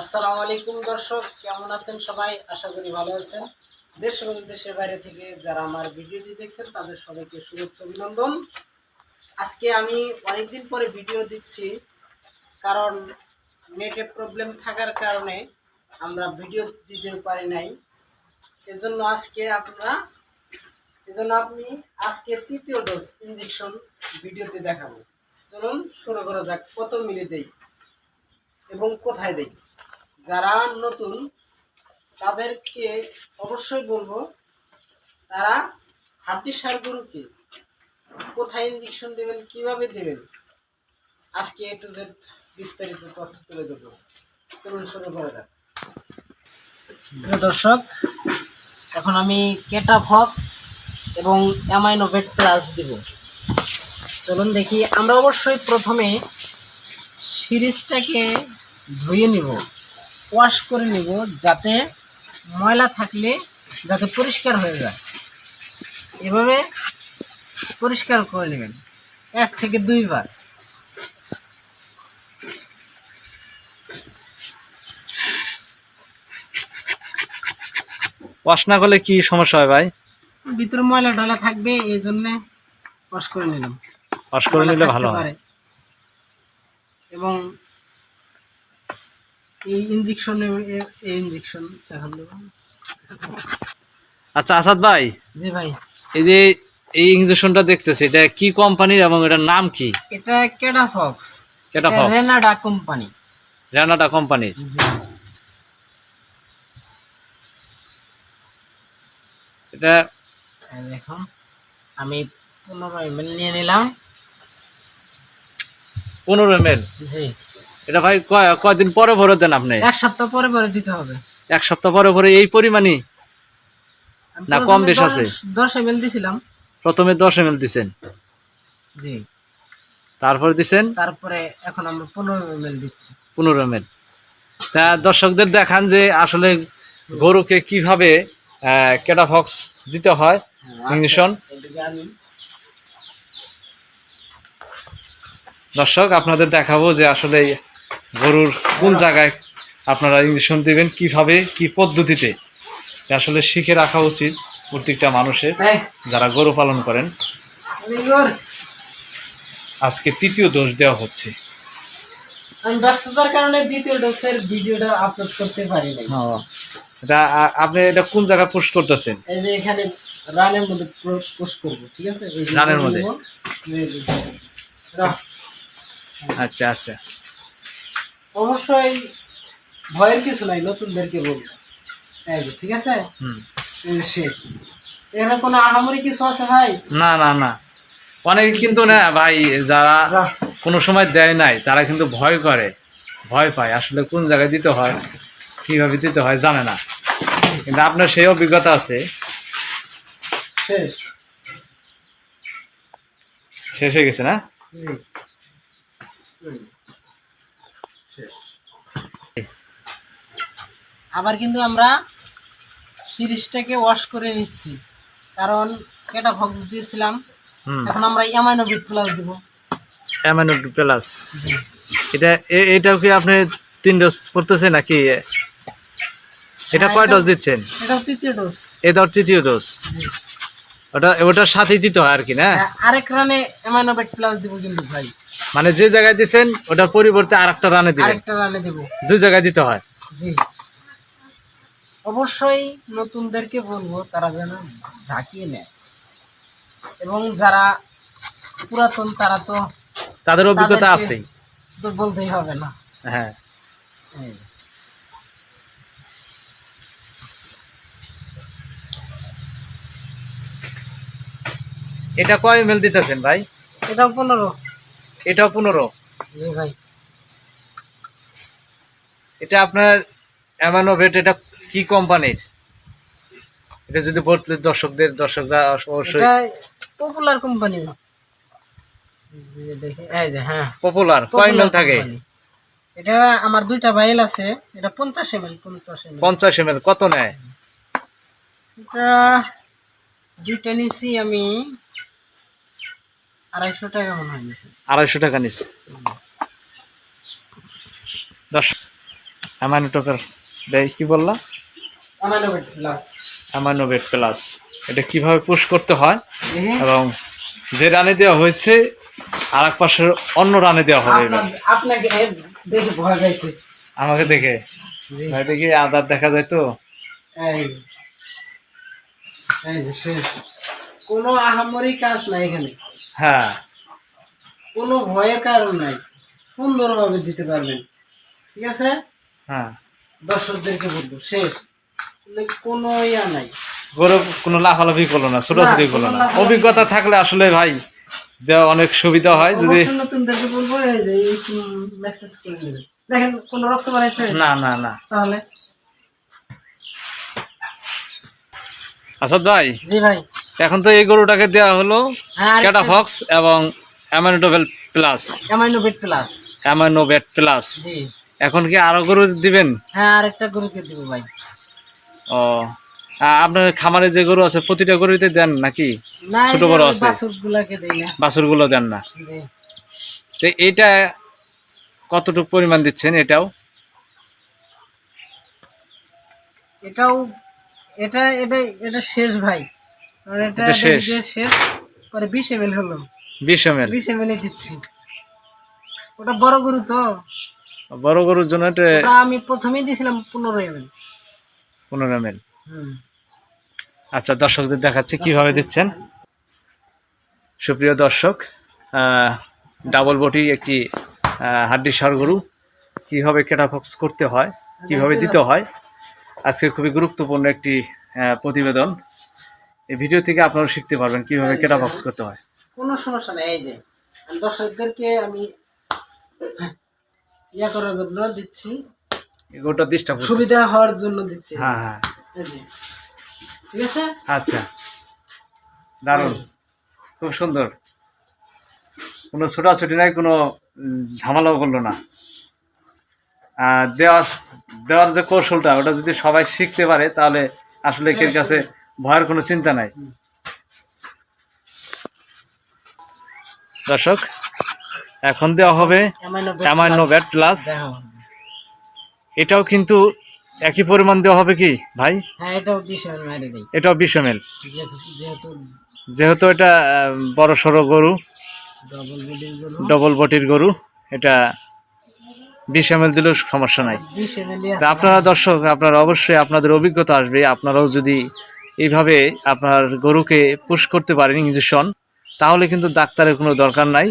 আসসালামু আলাইকুম দর্শক, কেমন আছেন সবাই? আশা করি ভালো আছেন। দেশ এবং দেশের বাইরে থেকে যারা আমার ভিডিওটি দেখছেন, তাদের সবাইকে শুভেচ্ছা, অভিনন্দন। আজকে আমি অনেকদিন পরে ভিডিও দিচ্ছি, কারণ নেটে প্রবলেম থাকার কারণে আমরা ভিডিও দিতে পারি নাই। এজন্য আজকে আপনারা এজন্য আপনি আজকে তৃতীয় ডোজ ইঞ্জেকশন ভিডিওতে দেখাবো। চলুন শুরু করা যাক। কত মিলে দেই এবং কোথায় দেই যারা নতুন, তাদেরকে অবশ্যই বলব, তারা হাড্ডি সার গরুকে কোথায় ইঞ্জেকশন দেবেন, কীভাবে দেবেন, আজকে একটু জেড বিস্তারিত তথ্য তুলে দেবো চলুন শুরু করা প্রিয় দর্শক, এখন আমি কেটাফক্স এবং অ্যামাইনোভেট প্লাস দিব। চলুন দেখি, আমরা অবশ্যই প্রথমে সিরিজটাকে ধুয়ে নিব। ওয়াশ করে নিব যাতে ময়লা থাকলে যাতে পরিষ্কার হয়ে যায়। এভাবে পরিষ্কার করে নেবেন এক থেকে দুইবার ওয়াশ না করলে কি সমস্যা হয় ভাই? ভিতরে ময়লা টয়লা থাকবে এই জন্যে ওয়াশ করে নিলাম। ওয়াশ করে নিলে ভালো হয়। এবং এই ইঞ্জেকশন এই ইঞ্জেকশন দেখান আচ্ছা আসাদ ভাই। জি ভাই। এই যে এই ইঞ্জেকশনটা দেখতেছি এটা কি কোম্পানির এবং এটার নাম কি? এটা কেডাফক্স এটা ফক্স? রেনাডা কোম্পানি। রানাটা কোম্পানির জি। এটা দেখুন আমি পনেরো এমএল নিয়ে নিলাম। পনেরো এম জি। এটা ভাই কয়- কয়দিন পরে ভরে দেন আপনি? এক সপ্তাহ পরে পরে দিতে হবে। এক সপ্তাহ পরে ভরে এই পরিমাণই? না, কম বেশ আছে? দশ এমএল দিছিলাম। প্রথমে দশ এম দিছেন। জি। তারপরে দিছেন? তারপরে এখন আমরা পনেরো এমএল দিচ্ছি। পনেরো এম তা দর্শকদের দেখান যে আসলে গরুকে কীভাবে কেটাফক্স দিতে হয় ইঞ্জেকশন এদিকে আমি দর্শক আপনাদের দেখাবো যে আসলে গরুর কোন জায়গায় আপনারা ইঞ্জেকশন দিবেন কীভাবে কি পদ্ধতিতে আসলে শিখে রাখা উচিত প্রত্যেকটা মানুষের যারা গরু পালন করেন আজকে তৃতীয় দোষ দেওয়া হচ্ছে আমি ব্যস্ততার কারণে দ্বিতীয় ডোজের ভিডিওটা আপলোড করতে পারি নাই এটা আপনি এটা কোন পোস্ট করতেছেন এই যে এখানে রানের মধ্যে পোস্ট করব ঠিক আছে রানের মধ্যে? আচ্ছা আচ্ছা। অবশ্যই ভয়ের কিছু নাই নতুনদেরকে বলব। এই যে, ঠিক আছে? হুম। সে। এখানে কোনো আহামরি কিছু আছে ভাই? না না না। অনেকে কিন্তু না ভাই যারা কোনো সময় দেয় নাই তারা কিন্তু ভয় করে। ভয় পায় আসলে কোন জায়গায় দিতে হয় কীভাবে দিতে হয় জানে না। কিন্তু আপনার সেই অভিজ্ঞতা আছে। শেষ। শেষ হয়ে গেছে না। আবার কিন্তু আমরা সিরিজটাকে ওয়াশ করে নিচ্ছি। কারণ এটা ভক্স দিয়েছিলাম। এখন আমরা অ্যামাইনোভিট প্লাস দিব। অ্যামাইনো প্লাস এটা এটাও কি আপনি তিন ডোজ পড়তেছে নাকি? এটা হ্যাঁ, কয় ডোজ দিচ্ছেন? এটা তৃতীয় ডোজ এটা তৃতীয় ডোজ ওটা ওটার সাথেই দিতে হয় আর কি না? আরেক রানে অ্যামাইনোভিট প্লাস দিব কিন্তু ভাই। মানে যে জায়গায় দিচ্ছেন ওটার পরিবর্তে আর একটা রানে দিবেন। আরেকটা রানে দিব। দুই জায়গায় দিতে হয়। জি। অবশ্যই নতুনদেরকে বলব তারা যেন ঝাঁকিয়ে নেয়। এবং যারা পুরাতন তারা তো তাদের অভিজ্ঞতা আছেই। তো বলতেই হবে না। হ্যাঁ। এটা কয় এম দিতেছেন ভাই? এটাও পনেরো। এটাও পনেরো। ভাই। এটা আপনার অ্যামানোভেট এটা কি কোম্পানির? এটা যদি বলতে দর্শকদের দর্শকরা অবশ্যই পপুলার কোম্পানি হ্যাঁ পপুলার কয় এম Popular থাকে। এটা আমার দুইটা বাইল আছে এটা পঞ্চাশ পঞ্চাশ এম পঞ্চাশ এম কত নেয়? এটা দুইটা নিছি আমি। আড়াইশো টাকা মনে হয় আড়াইশো টাকা নিচ্ছে দশ অ্যামাইনোটোকার দেয় কি বললা? অ্যামাইনোভেট প্লাস অ্যামাইনোভেট প্লাস এটা কীভাবে পুশ করতে হয়? এবং যে রানে দেওয়া হয়েছে আর এক পাশের অন্য রানে দেওয়া হবে। আপনাকে দেখে ভয় পাইছে। আমাকে দেখে। ভাই দেখি আদার দেখা যায় তো। কোনো আহামরি কাজ নাই এখানে। হ্যাঁ। কোনো ভয়ের কারণ নাই। সুন্দরভাবে দিতে পারবেন। ঠিক আছে? হ্যাঁ। দর্শকদেরকে বলব শেষ। কোনো ইয়া নাই। গরু কোনো লাফালাফি করল না ছোটাছুটি করল না। অভিজ্ঞতা থাকলে আসলে ভাই দেওয়া অনেক সুবিধা হয় যদি নতুনদেরকে বলব এই যে মেসেজ করে নেবেন। দেখেন কোনো রক্ত বাড়াইছে? না না না। তাহলে? আসাদ ভাই? জি ভাই। এখন তো এই গরুটাকে দেওয়া হলো হ্যাঁ ক্যাটাফক্স এবং অ্যামানোটোভেল plus Aminovit plus Aminovit plus জি। এখন কি আরও গরু দিবেন? হ্যাঁ আরেকটা গরুকে দিব ভাই। ও আপনার খামারে যে গরু আছে প্রতিটা গরুতে দেন নাকি? ছোট বড় আছে? বাছুরগুলো দেন না। জি। তো এটা কতটুকু পরিমাণ দিচ্ছেন এটাও? এটাও এটা এটা এটা শেষ ভাই। আর এটা শেষ। শেষ পরে হলো। বিশ এম বিশ এম দিচ্ছি। ওটা বড় গরু তো। বড় গরুর জন্য এটা আমি প্রথমেই দিয়েছিলাম আচ্ছা দর্শকদের দেখাচ্ছি কীভাবে দিচ্ছেন। সুপ্রিয় দর্শক ডাবল বটি একটি হাড্ডি সার গরু। কীভাবে কেটাফক্স করতে হয় কীভাবে দিতে হয় আজকে খুবই গুরুত্বপূর্ণ একটি প্রতিবেদন। এই ভিডিও থেকে আপনারা শিখতে পারবেন কীভাবে কেটা বক্স করতে হয়। কোনো সমস্যা নেই এই যে। দর্শকদেরকে আমি ইয়া করার জন্য দিচ্ছি। এই গরুটা ডিস্টার্ব সুবিধা হওয়ার জন্য দিচ্ছি। হ্যাঁ হ্যাঁ। ঠিক আছে? আচ্ছা। দারুণ। খুব সুন্দর। কোনো ছোটাছুটি নাই কোনো ঝামেলাও করল না। আর দেওয়ার দেওয়ার যে কৌশলটা ওটা যদি সবাই শিখতে পারে তাহলে আসলে কাছে ভয়ের কোনো চিন্তা নাই। দর্শক এখন দেওয়া হবে অ্যামাইনো ব্যাট প্লাস। এটাও কিন্তু একই পরিমাণ দেওয়া হবে কি ভাই? হ্যাঁ এটাও বিশ এম যেহেতু এটা বড় সড়ো গরু ডবল বটির গরু। এটা বিশ এম এল দিলেও সমস্যা নাই। আপনারা দর্শক আপনারা অবশ্যই আপনাদের অভিজ্ঞতা আসবে। আপনারাও যদি এইভাবে আপনার গরুকে পুশ করতে পারেন ইঞ্জেকশন তাহলে কিন্তু ডাক্তারের কোনো দরকার নাই।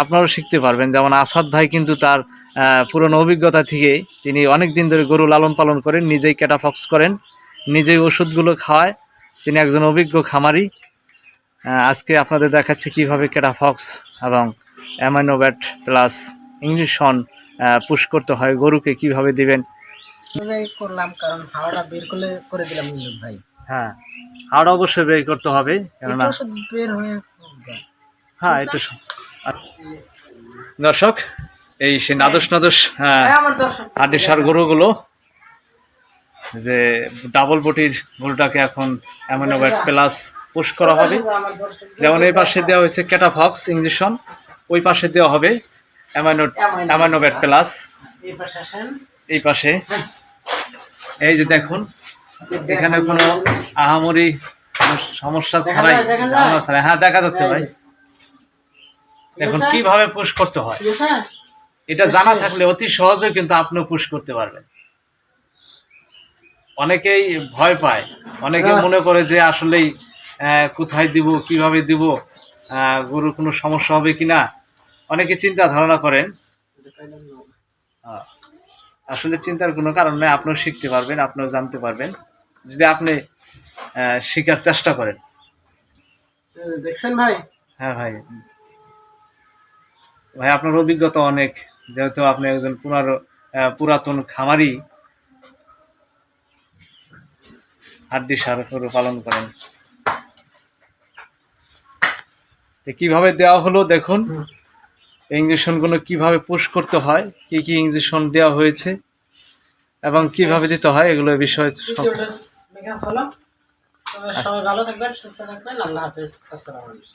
আপনারাও শিখতে পারবেন। যেমন আসাদ ভাই কিন্তু তার পুরনো অভিজ্ঞতা থেকে তিনি অনেক দিন ধরে গরু লালন পালন করেন, নিজেই ক্যাটাফক্স করেন, নিজেই ওষুধগুলো খাওয়ায়। তিনি একজন অভিজ্ঞ খামারি। আজকে আপনাদের দেখাচ্ছি কীভাবে ক্যাটাফক্স এবং অ্যামাইনোব্যাট প্লাস ইঞ্জেকশন পুশ করতে হয়, গরুকে কীভাবে দিবেন। করলাম, কারণ হাওয়াটা বের করে করে দিলাম ভাই। হ্যাঁ আর অবশ্যই বের করতে হবে কেননা বের হয়ে হ্যাঁ এটা দর্শক এই সে নাদুস নাদুস হ্যাঁ হ্যাঁ, হাড্ডি সার গরুগুলো যে ডাবল বটির গরুটাকে এখন অ্যামিনোভ্যাট প্লাস পুশ করা হবে। যেমন এই পাশে দেওয়া হয়েছে ক্যাটাফক্স ইঞ্জেকশন ওই পাশে দেওয়া হবে অ্যামাইনো অ্যামাইনোভ্যাট প্লাস এই পাশে এই পাশে। এই যে দেখুন এখানে কোনো আহামরি সমস্যা ছাড়াই ছাড়াই। হ্যাঁ দেখা যাচ্ছে ভাই। এখন কীভাবে পুশ করতে হয়? এটা জানা থাকলে অতি সহজে কিন্তু আপনিও পুশ করতে পারবেন। অনেকেই ভয় পায়। অনেকে হ্যাঁ। মনে করে যে আসলেই আহ, কোথায় দিব কীভাবে দিব আহ, গরুর কোনো সমস্যা হবে কিনা? অনেকে চিন্তা ধারণা করেন। আসলে চিন্তার কোনো কারণ নেই। আপনিও শিখতে পারবেন আপনিও জানতে পারবেন। যদি আপনি শেখার চেষ্টা করেন। দেখছেন ভাই? হ্যাঁ ভাই। ভাই আপনার অভিজ্ঞতা অনেক। যেহেতু আপনি একজন পুনর পুরাতন খামারি হাড্ডি সার পালন করেন। কীভাবে দেওয়া হলো দেখুন। ইঞ্জেকশনগুলো কীভাবে পুশ করতে হয় কি কি ইঞ্জেকশন দেওয়া হয়েছে। এবং কীভাবে দিতে হয় এগুলো বিষয় হলো। সবাই ভালো থাকবেন সুস্থ থাকবেন। আল্লাহ হাফিজ। আসসালামু আলাইকুম।